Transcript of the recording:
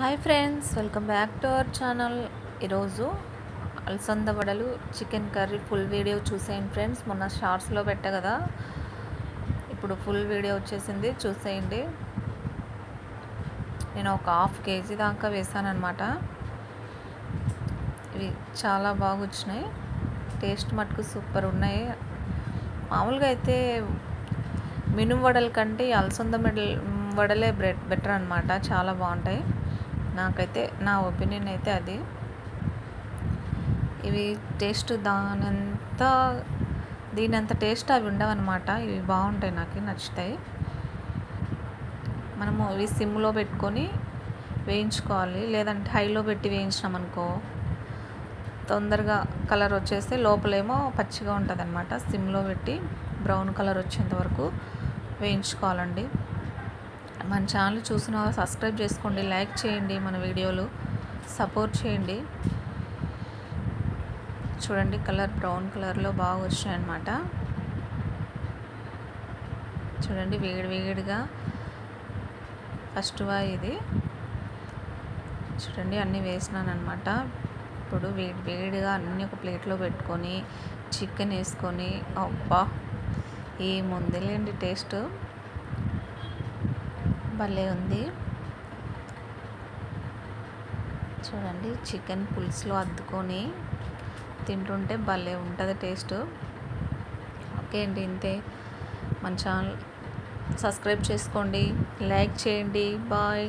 Hi friends welcome back to our channel. ఈరోజు అలసంద వడలు చికెన్ కర్రీ ఫుల్ వీడియో చూసేయండి ఫ్రెండ్స్. మొన్న షార్ట్స్లో పెట్టా కదా. ఇప్పుడు ఫుల్ వీడియో వచ్చేసింది చూసేయండి. నేను ఒక హాఫ్ కేజీ దాకా వేసాను అనమాట ఇవి చాలా బాగా వచ్చినాయి. టేస్ట్ మటుకు సూపర్ ఉన్నాయి. మామూలుగా అయితే మినుము వడల కంటే అలసంద మెడల్ వడలే బ్రెడ్ బెటర్ అనమాట చాలా బాగుంటాయి. నాకైతే నా ఒపీనియన్ అయితే అది. ఇవి టేస్ట్ దానంత దీనంత టేస్ట్ అవి ఉండవన్నమాట. ఇవి బాగుంటాయి నాకు నచ్చుతాయి. మనము ఇవి సిమ్లో పెట్టుకొని వేయించుకోవాలి. లేదంటే హైలో పెట్టి వేయించినాం అనుకో తొందరగా కలర్ వచ్చేస్తే లోపలేమో పచ్చిగా ఉంటుంది అనమాట సిమ్లో పెట్టి బ్రౌన్ కలర్ వచ్చేంత వరకు వేయించుకోవాలండి. మన ఛానల్ చూసిన సబ్స్క్రైబ్ చేసుకోండి లైక్ చేయండి మన వీడియోలు సపోర్ట్ చేయండి. చూడండి కలర్ బ్రౌన్ కలర్లో బాగా వచ్చాయన్నమాట చూడండి వేడి వేడిగా ఫస్ట్ ఇది. చూడండి అన్నీ వేసినాను అనమాట ఇప్పుడు వేడి వేడిగా అన్నీ ఒక ప్లేట్లో పెట్టుకొని చికెన్ వేసుకొని అబ్బా ఏముందిలేండి టేస్ట్. భలే ఉంది. చూడండి చికెన్ పులుసులో అద్దుకొని తింటుంటే భలే ఉంటుంది టేస్ట్. ఓకే అండి ఇంతే. మన ఛానల్ సబ్స్క్రైబ్ చేసుకోండి లైక్ చేయండి. బాయ్.